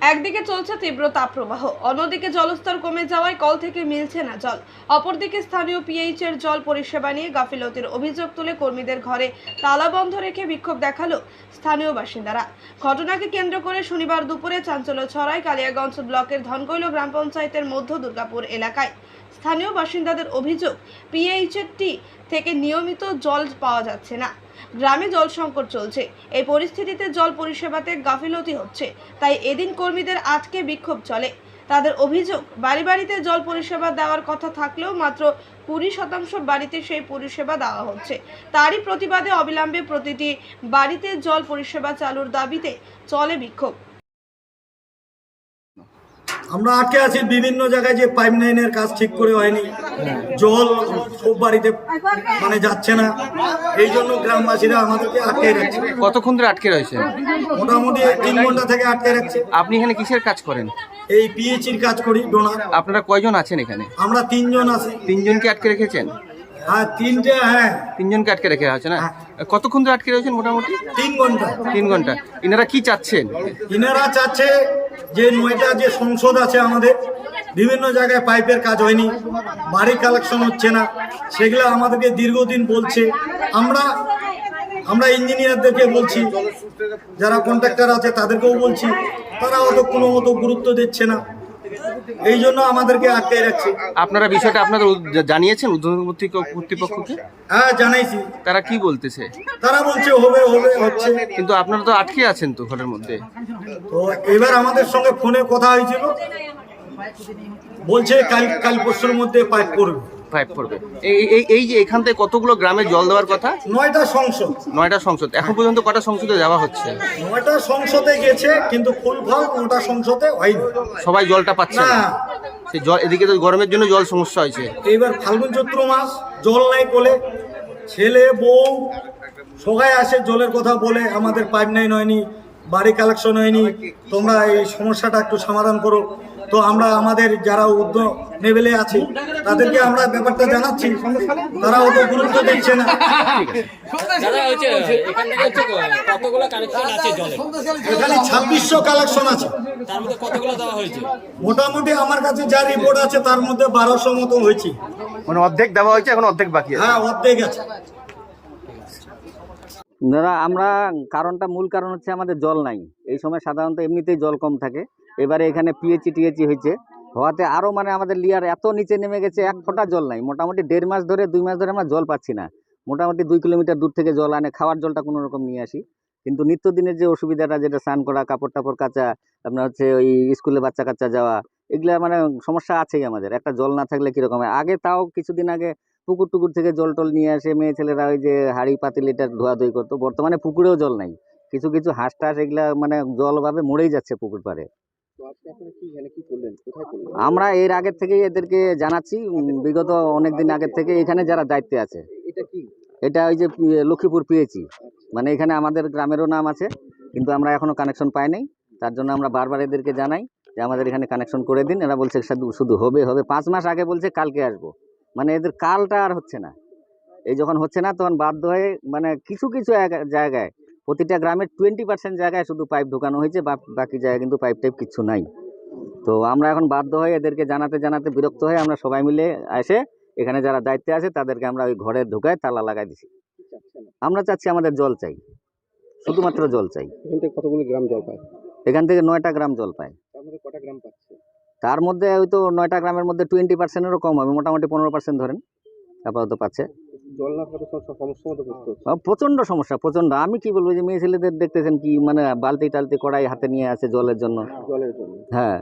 একদিকে চলছে তীব্র তাপপ্রবাহ, অন্যদিকে জলস্তর কমে যাওয়ায় কল থেকে মিলছে না জল। অপরদিকে স্থানীয় পিএইচ এর জল পরিষেবা নিয়ে গাফিলতির অভিযোগ তুলে কর্মীদের ঘরে তালা বন্ধ রেখে বিক্ষোভ দেখাল স্থানীয় বাসিন্দারা। ঘটনাকে কেন্দ্র করে শনিবার দুপুরে চাঞ্চল্য ছড়ায় কালিয়াগঞ্জ ব্লকের ধনকৈল গ্রাম পঞ্চায়েতের মধ্য দুর্গাপুর এলাকায়। স্থানীয় বাসিন্দাদের অভিযোগ পিএইচটি থেকে নিয়মিত জল পাওয়া যাচ্ছে না। গ্রামে জল সংকট চলছে। এই পরিস্থিতিতে জল পরিষেবাতে গাফিলতি হচ্ছে। তাই এদিন কর্মীদের আটকে বিক্ষোভ চলে। তাদের অভিযোগ, বাড়ি বাড়িতে জল পরিষেবা দেওয়ার কথা থাকলেও মাত্র কুড়ি শতাংশ বাড়িতে সেই পরিষেবা দেওয়া হচ্ছে। তারই প্রতিবাদে অবিলম্বে প্রতিটি বাড়িতে জল পরিষেবা চালুর দাবিতে চলে বিক্ষোভ। আমরা আটকে আছি, বিভিন্ন জায়গায় যে পাইপ লাইনের কাজ ঠিক করে হয়নি। জল সব বাড়িতে মানে যাচ্ছে না। এই জন্য গ্রামবাসীরা আমাদেরকে আটকে রাখছে। কতক্ষণ ধরে আটকে রয়েছেন মোটামুটি তিন ঘণ্টা থেকে আটকে রাখছে। আপনি এখানে কিসের কাজ করেন? এই পিএইচির কাজ করি ডোনার। আপনারা কয়জন আছেন এখানে? আমরা তিনজন আছি। তিনজনকে আটকে রেখেছেন? হ্যাঁ তিনটে হ্যাঁ। তিনজনকে আটকে রেখে আছে না? কতক্ষণ ধরে আটকে রয়েছেন মোটামুটি? তিন ঘণ্টা। তিন ঘণ্টা। ইনারা কি চাচ্ছেন? ইনারা চাচ্ছে যে নয়টা যে সংসদ আছে আমাদের বিভিন্ন জায়গায় পাইপের কাজ হয়নি বাড়ি কালেকশন হচ্ছে না সেগুলো আমাদেরকে দীর্ঘদিন বলছে। আমরা আমরা ইঞ্জিনিয়ারদেরকে বলছি যারা কন্ট্রাক্টর আছে তাদেরকেও বলছি তারা অত কোনো মতো গুরুত্ব দিচ্ছে না। এই জন্য আমাদেরকে আটকে রাখছে। আপনারা বিষয়টা আপনাদের জানিয়েছেন উদ্বোধন কর্তৃপক্ষকে? হ্যাঁ জানাইছি। তারা কি বলতেছে? তারা বলছে হবে হবে হচ্ছে। কিন্তু আপনারা তো আটকে আছেন তো ঘরের মধ্যে। তো এবার আমাদের সঙ্গে ফোনে কথা হয়েছিল। বলছে কাল কাল পরশুর মধ্যে পাইপ করবে। পাইপ পড়বে এই এই যে এখান থেকে কতগুলো গ্রামে জল দেওয়ার কথা? নয়টা সংসদ। নয়টা সংসদ। এখন পর্যন্ত কটা সংসদে যাওয়া হচ্ছে? নয়টা সংসদে গেছে কিন্তু ফুলফল নটা সংসদে হয়নি। সবাই জলটা পাচ্ছে না। সেই জল এদিকে তো গরমের জন্য জল সমস্যা হয়েছে। এইবার ফাল্গুন চৈত্র মাস জল নাই বলে ছেলে বউ সবাই আসে জলের কথা বলে আমাদের পাইপ লাইন হয়নি বাড়ি কালেকশন হয়নি। তোমরা এই সমস্যাটা একটু সমাধান করো। তো আমরা আমাদের যারা উদ্যোগ লেভেলে আছে তাদেরকে আমরা ব্যাপারটা জানাচ্ছি। তারা অত গুরুত্ব দিচ্ছে না। এখান ছাব্বিশশো কালেকশন আছে। তার মধ্যে কতগুলো দেওয়া হয়েছে? মোটামুটি আমার কাছে যা রিপোর্ট আছে তার মধ্যে বারোশো মতো হয়েছে। মানে অর্ধেক দেওয়া হয়েছে এখন অর্ধেক বাকি হ্যাঁ অর্ধেক আছে। দাদা আমরা কারণটা মূল কারণ হচ্ছে আমাদের জল নাই। এই সময় সাধারণত এমনিতেই জল কম থাকে। এবারে এখানে পিএইচি টিএচি হয়েছে। হওয়াতে আরও মানে আমাদের লিয়ার এত নিচে নেমে গেছে, এক ফোঁটা জল নাই। মোটামুটি দেড় মাস ধরে, দুই মাস ধরে আমরা জল পাচ্ছি না। মোটামুটি দুই কিলোমিটার দূর থেকে জল আনে, খাওয়ার জলটা কোনো রকম নিয়ে আসি। কিন্তু নিত্যদিনের যে অসুবিধাটা, যেটা স্নান করা, কাপড় টাপড় কাচা, আপনার হচ্ছে ওই স্কুলে বাচ্চা কাচ্চা যাওয়া, এগুলা মানে সমস্যা আছেই আমাদের। একটা জল না থাকলে কীরকম হয়? আগে তাও কিছুদিন আগে পুকুর টুকুর থেকে জল টল নিয়ে আসে, মেয়ে ছেলেরা ওই যে হাড়ি পাতিল এটা ধোয়াধুয়ি করতো। বর্তমানে পুকুরেও জল নাই। কিছু কিছু হাঁস টাস এগুলা মানে জলভাবে মরেই যাচ্ছে পুকুর পাড়ে। আমরা এর আগের থেকেই এদেরকে জানাচ্ছি বিগত অনেক দিন আগের থেকে এখানে যারা দায়িত্বে আছে। এটা ওই যে লক্ষ্মীপুর পেয়েছি মানে এখানে আমাদের গ্রামেরও নাম আছে কিন্তু আমরা এখনও কানেকশন পাই নাই। তার জন্য আমরা বারবার এদেরকে জানাই যে আমাদের এখানে কানেকশন করে দিন। এরা বলছে শুধু হবে হবে। পাঁচ মাস আগে বলছে কালকে আসব। মানে এদের কালটা আর হচ্ছে না। এই যখন হচ্ছে না তখন বাধ্য হয়ে মানে কিছু কিছু জায়গায় প্রতিটা গ্রামের টোয়েন্টি পার্সেন্ট জায়গায় শুধু পাইপ ঢোকানো হয়েছে বা- বাকি জায়গায় কিন্তু পাইপ টাইপ কিছু নাই। তো আমরা এখন বাধ্য হয়ে এদেরকে জানাতে জানাতে বিরক্ত হয়ে আমরা সবাই মিলে এসে এখানে যারা দায়িত্বে আছে তাদেরকে আমরা ওই ঘরে ঢুকায় তালা লাগাই দিছি। আমরা চাচ্ছি আমাদের জল চাই শুধুমাত্র জল চাই। এখান থেকে কতগুলো গ্রাম জল পায়? এখান থেকে নয়টা গ্রাম জল পায়। তার মধ্যে কটা গ্রাম পাচ্ছে? তার মধ্যে ওই তো নয়টা গ্রামের মধ্যে টোয়েন্টি পার্সেন্টেরও কম হবে মোটামুটি পনেরো পার্সেন্ট ধরেন আপাতত পাচ্ছে। জল না মধ্যে হচ্ছে। প্রচণ্ড সমস্যা প্রচণ্ড। আমি কি বলব যে মেয়ে ছেলেদের দেখতেছেন কি মানে বালতি টালতি কড়াই হাতে নিয়ে আছে জলের জন্য। জলের জন্য। হ্যাঁ।